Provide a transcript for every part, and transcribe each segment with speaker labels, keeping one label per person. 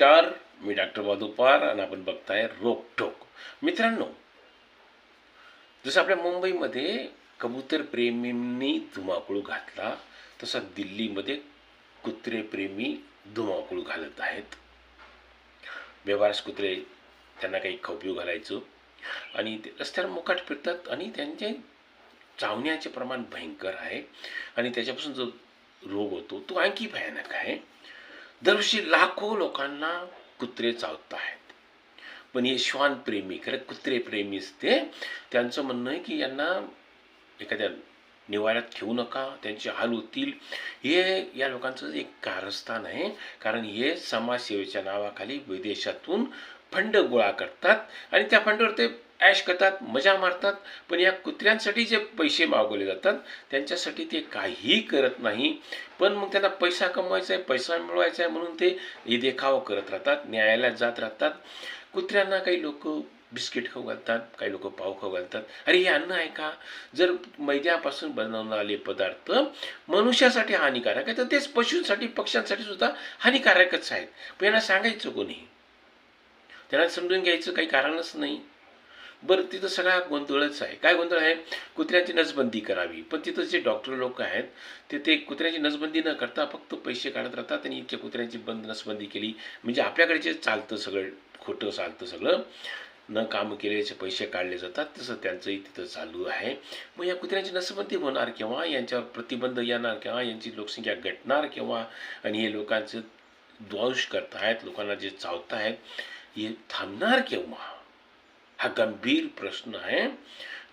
Speaker 1: नमस्कार मी डॉक्टर मधुपार आणि आपण बघताय रोकटोक मित्रांनो जसं आपल्या मुंबईमध्ये कबूतर प्रेमींनी धुमाकूळ घातला तसा दिल्लीमध्ये कुत्रे प्रेमी धुमाकूळ घालत आहेत. व्यवहारस कुत्रे त्यांना काही खाऊ घालायचं. आणि ते रस्त्यावर मुकाट फिरतात आणि त्यांचे चावण्याचे प्रमाण भयंकर आहे. आणि त्याच्यापासून जो रोग होतो तो आणखी भयानक आहे. दरवर्षी लाखो लोकांना कुत्रे चावत आहेत पण हे श्वान प्रेमी खरं कुत्रे प्रेमीच ते. त्यांचं म्हणणं आहे की यांना एखाद्या निवाऱ्यात ठेवू नका त्यांचे हाल होतील. हे या लोकांचं एक कारस्थान आहे. कारण हे समाजसेवेच्या नावाखाली विदेशातून फंड गोळा करतात आणि त्या फंडावर ते ॲश करतात मजा मारतात. पण या कुत्र्यांसाठी जे पैसे मागवले जातात त्यांच्यासाठी ते काहीही करत नाही. पण मग त्यांना पैसा कमवायचा आहे पैसा मिळवायचा आहे म्हणून ते हे देखाव करत राहतात न्यायालयात जात राहतात. कुत्र्यांना काही लोक बिस्किट खाऊ घालतात काही लोक पाव खाऊ घालतात. अरे हे अन्न आहे का? जर मैद्यापासून बनवलेले पदार्थ मनुष्यासाठी हानिकारक आहे तर तेच पशूंसाठी पक्ष्यांसाठी सुद्धा हानिकारकच आहेत. पण यांना सांगायचं कोणी? त्यांना समजून घ्यायचं काही कारणच नाही. बरं तिथं सगळा गोंधळच आहे. काय गोंधळ आहे? कुत्र्याची नसबंदी करावी. पण तिथं जे डॉक्टर लोक आहेत ते ते कुत्र्याची नसबंदी न करता फक्त पैसे काढत राहतात आणि इतक्या कुत्र्यांची बंद नसबंदी केली. म्हणजे आपल्याकडे जे चालतं सगळं खोटं चालतं सगळं न काम केल्याचे पैसे काढले जातात तसं त्यांचंही तिथं चालू आहे. मग या कुत्र्यांची नसबंदी होणार केव्हा? यांच्यावर प्रतिबंध येणार केव्हा? यांची लोकसंख्या घटणार केव्हा? आणि हे लोकांचं द्वंश करतायत लोकांना जे चावतायत हे थांबणार केव्हा? हा गंभीर प्रश्न आहे.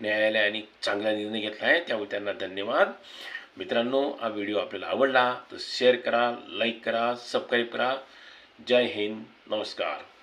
Speaker 1: न्यायालयाने चांगला निर्णय घेतला आहे त्यामुळे त्यांना धन्यवाद. मित्रांनो हा व्हिडिओ आपल्याला आवडला तर शेअर करा लाईक करा सबस्क्राईब करा. जय हिंद. नमस्कार.